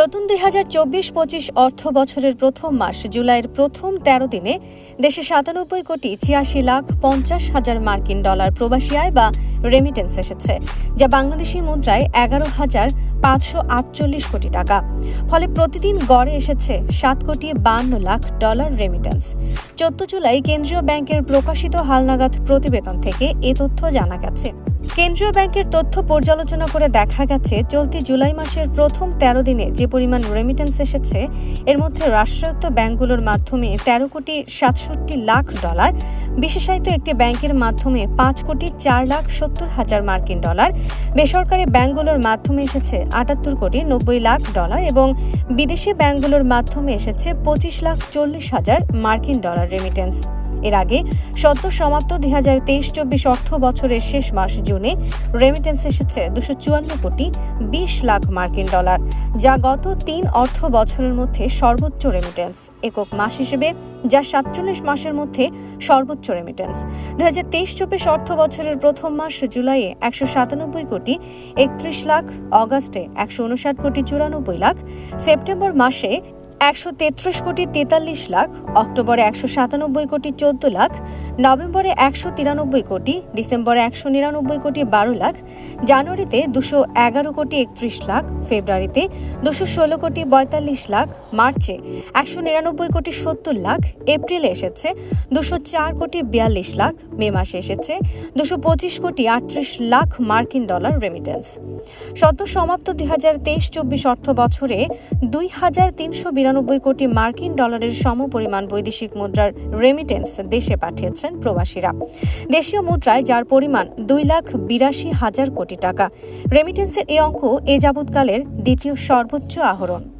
নতুন দুই হাজার চব্বিশ পঁচিশ অর্থ বছরের প্রথম মাস, জুলাইয়ের প্রথম তেরো দিনে দেশে সাতানব্বই কোটি ছিয়াশি লাখ পঞ্চাশ হাজার মার্কিন ডলার প্রবাসী আয় বা রেমিটেন্স এসেছে, যা বাংলাদেশি মুদ্রায় এগারো হাজার পাঁচশো আটচল্লিশ কোটি টাকা। ফলে প্রতিদিন গড়ে এসেছে সাত কোটি বান্ন লাখ ডলার রেমিটেন্স চোদ্দ জুলাই কেন্দ্রীয় ব্যাংকের প্রকাশিত হালনাগাদ প্রতিবেদন থেকে এ তথ্য জানা গেছে। কেন্দ্রীয় ব্যাংকের তথ্য পর্যালোচনা করে দেখা গেছে, চলতি জুলাই মাসের প্রথম তেরো দিনে যে পরিমাণ রেমিটেন্স এসেছে, এর মধ্যে রাষ্ট্রায়ত্ত ব্যাংকগুলোর মাধ্যমে তেরো কোটি সাতষট্টি লাখ ডলার, বিশেষায়িত একটি ব্যাংকের মাধ্যমে পাঁচ কোটি চার লাখ সত্তর হাজার মার্কিন ডলার, বেসরকারি ব্যাংকগুলোর মাধ্যমে এসেছে আটাত্তর কোটি নব্বই লাখ ডলার এবং বিদেশি ব্যাংকগুলোর মাধ্যমে এসেছে পঁচিশ লাখ চল্লিশ হাজার মার্কিন ডলার রেমিটেন্স এর আগে সদ্য সমাপ্ত দুই হাজার তেইশ চব্বিশ অর্থ বছরের শেষ মাস জুনে রেমিটেন্স এসেছে দুশো চুয়ান্ন কোটি বিশ লাখ মার্কিন ডলার, যা গত তিন অর্থ বছরের মধ্যে সর্বোচ্চ রেমিটেন্স একক মাস হিসেবে, যা সাতচল্লিশ মাসের মধ্যে সর্বোচ্চ রেমিটেন্স দুই হাজার তেইশ চব্বিশ অর্থ বছরের প্রথম মাস জুলাইয়ে একশো সাতানব্বই কোটি একত্রিশ লাখ, অগাস্টে একশো উনষাট কোটি চুরানব্বই লাখ, সেপ্টেম্বর মাসে একশো তেত্রিশ কোটি তেতাল্লিশ লাখ, অক্টোবরে একশো সাতানব্বই কোটি চোদ্দ লাখ, নভেম্বরে একশো তিরানব্বই কোটি, ডিসেম্বরে একশো নিরানব্বই কোটি বারো লাখ, জানুয়ারিতে দুশো এগারো কোটি একত্রিশ লাখ, ফেব্রুয়ারিতে দুশো ষোলো কোটি পঁয়তাল্লিশ লাখ, মার্চে একশো নিরানব্বই কোটি সত্তর লাখ, এপ্রিলে এসেছে দুশো চার কোটি বিয়াল্লিশ লাখ, মে মাসে এসেছে দুশো পঁচিশ কোটি আটত্রিশ লাখ মার্কিন ডলার রেমিটেন্স সদ্য সমাপ্ত দুই হাজার তেইশ চব্বিশ অর্থ বছরে দুই হাজার তিনশো বিরানব্বই কোটি মার্কিন ডলারের সমপরিমাণ বৈদেশিক মুদ্রার রেমিটেন্স দেশে পাঠিয়েছেন প্রবাসীরা। দেশীয় মুদ্রায়, যার পরিমাণ দুই লাখ বিরাশি হাজার কোটি টাকা রেমিটেন্সের এই অঙ্ক এ যাবৎকালের দ্বিতীয় সর্বোচ্চ আহরণ।